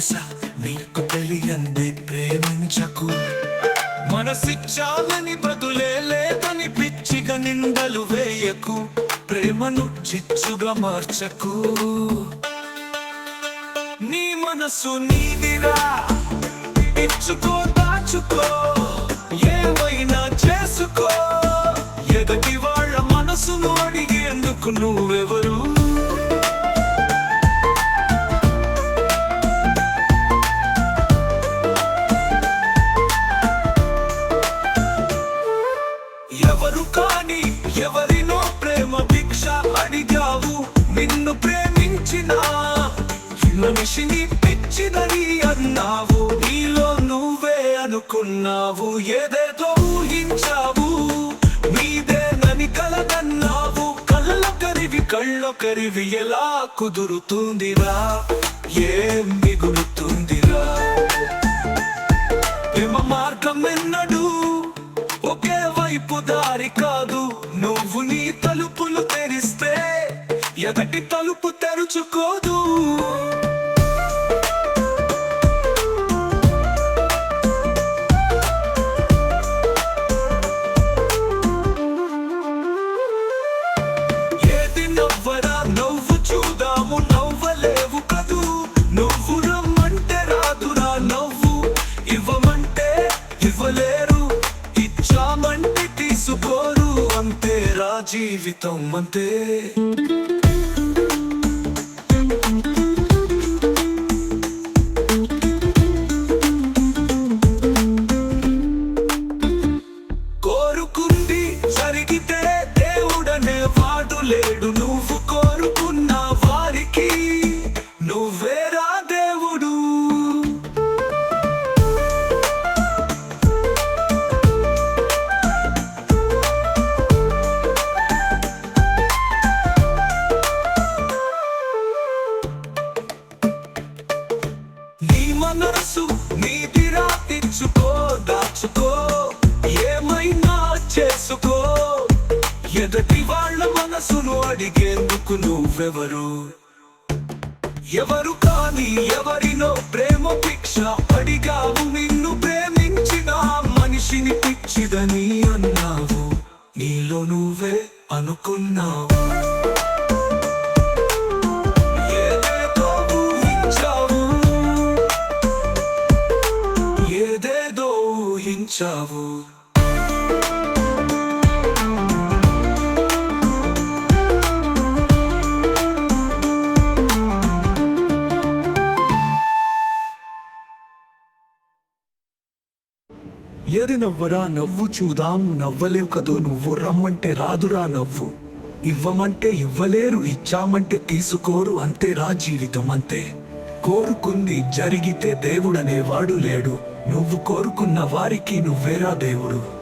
తెలుసా? నీకు తెలియంది ప్రేమించకు మనసిచ్చాలని బదులే లేదని పిచ్చిగా నిందలు వేయకు. ప్రేమను చిచ్చుగా మార్చకు. నీ మనసు నీదిరా. ఇచ్చుకో దాచుకో. ఏమైనా చేసుకో. ఎదటి వాళ్ళ మనసును అడిగేందుకు నువ్వెవరు నువ్వే అనుకున్నావు ఏదేదో ఊహించావు. నీదేనని కలగన్నావు. కళ్ళ కరివి కళ్ళ కరివి ఎలా కుదురుతుందిరా? ఏం మిగులుతుందిరా? ప్రేమ మార్గం ఎన్నడు ఒకే వైపు దారి కాదు. నువ్వు నీ తలుపులు తెరిస్తే ఎదటి తలుపు తెరుచుకోదు. రా జీవితం మనసును అడిగేందుకు నువ్వెవరు? ఎవరు కాని ఎవరినో ప్రేమ భిక్ష అడిగావు నిన్ను ప్రేమించిన మనిషిని పిచ్చిదని అన్నావు. నీలో నువ్వే అనుకున్నావు. ఏదేదో ఊహించావు. ఏది నవ్వరా నవ్వు చూదాం నవ్వలేవు కదో నువ్వు. రమ్మంటే రాదురా నవ్వు. ఇవ్వమంటే ఇవ్వలేరు ఇచ్చామంటే తీసుకోరు అంతేరా జీవితం అంతే. కోరుకుంది జరిగితే దేవుడనేవాడు లేడు. నువ్వు కోరుకున్న వారికి నువ్వేరా దేవుడు.